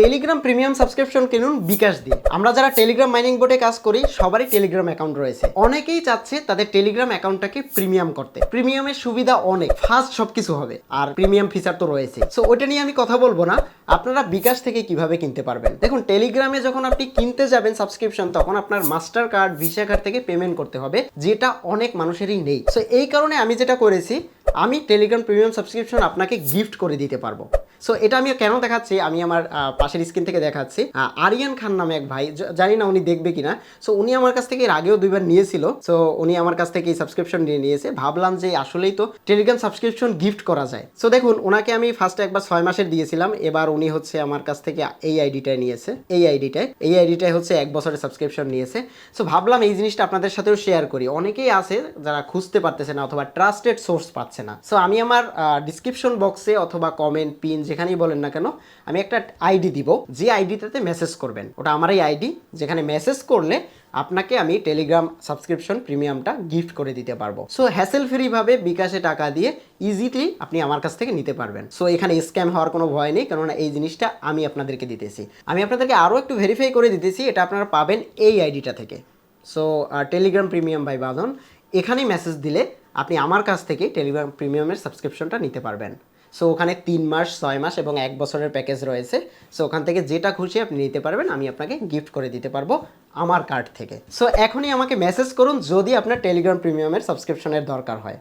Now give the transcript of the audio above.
Telegram premium subscription কিনুন বিকাশ দিয়ে। আমরা যারা টেলিগ্রাম মাইনিং বোর্ডে কাজ করি, সবারই টেলিগ্রাম অ্যাকাউন্ট রয়েছে। অনেকেই চাচ্ছে তাদের টেলিগ্রাম অ্যাকাউন্টটাকে প্রিমিয়াম করতে। প্রিমিয়ামের সুবিধা অনেক ফাস্ট সবকিছু হবে। আর প্রিমিয়াম ফিচার তো রয়েছে। সো ওইটা নিয়ে আমি কথা বলব না। আপনারা বিকাশ থেকে কীভাবে কিনতে পারবেন? দেখুন টেলিগ্রামে যখন আপনি কিনতে যাবেন সাবস্ক্রিপশন তখন আপনার মাস্টার কার্ড ভিসা কার্ড থেকে পেমেন্ট করতে হবে, যেটা অনেক মানুষেরই নেই। সো এই কারণে আমি যেটা করেছি, আমি টেলিগ্রাম প্রিমিয়াম সাবস্ক্রিপশন আপনাকে গিফট করে দিতে পারব। সো এটা আমি কেন দেখাচ্ছি? আমি আমার পাশের স্ক্রিন থেকে দেখাচ্ছি। আরিয়ান খান নামে এক ভাই জানি না উনি দেখবে কিনা। সো উনি আমার কাছ থেকে এর আগেও দুইবার নিয়েছিল। সো উনি আমার কাছ থেকে এই সাবস্ক্রিপশন নিয়ে নিয়েছে। ভাবলাম যে আসলেই তো টেলিগ্রাম সাবস্ক্রিপশন গিফট করা যায়। সো দেখুন ওনাকে আমি ফার্স্টে একবার ছয় মাসের দিয়েছিলাম। এবার উনি হচ্ছে আমার কাছ থেকে এই আইডিটাই নিয়েছে। এই আইডিটায়, এই আইডিটাই হচ্ছে এক বছরের সাবস্ক্রিপশন নিয়েছে। সো ভাবলাম এই জিনিসটা আপনাদের সাথেও শেয়ার করি। অনেকেই আছে যারা খুঁজতে পারতেছে না অথবা ট্রাস্টেড সোর্স পাচ্ছে না। সো আমি আমার ডিসক্রিপশন বক্সে অথবা কমেন্ট পিন যেখানেই বলেন না কেন, আমি একটা আইডি দিব। যে আইডিটাতে মেসেজ করবেন। ওটা আমার এই আইডি। যেখানে মেসেজ করলে আপনাকে আমি টেলিগ্রাম সাবস্ক্রিপশন প্রিমিয়ামটা গিফট করে দিতে পারব। সো হ্যাসেল ফ্রিভাবে বিকাশে টাকা দিয়ে ইজিলি আপনি আমার কাছ থেকে নিতে পারবেন। সো এখানে স্ক্যাম হওয়ার কোনো ভয় নেই, কেননা এই জিনিসটা আমি আপনাদেরকে দিতেছি। আমি আপনাদেরকে আরও একটু ভেরিফাই করে দিতেছি, এটা আপনারা পাবেন এই আইডিটা থেকে। সো টেলিগ্রাম প্রিমিয়াম বাই বাঁধন এখানেই মেসেজ দিলে আপনি আমার কাছ থেকে টেলিগ্রাম প্রিমিয়ামের সাবস্ক্রিপশনটা নিতে পারবেন। সো ওখানে তিন মাস, ছয় মাস এবং এক বছরের প্যাকেজ রয়েছে। সো ওখান থেকে যেটা খুশি আপনি নিতে পারবেন, আমি আপনাকে গিফট করে দিতে পারব আমার কার্ড থেকে। সো এখনই আমাকে মেসেজ করুন যদি আপনার টেলিগ্রাম প্রিমিয়ামের সাবস্ক্রিপশনের দরকার হয়।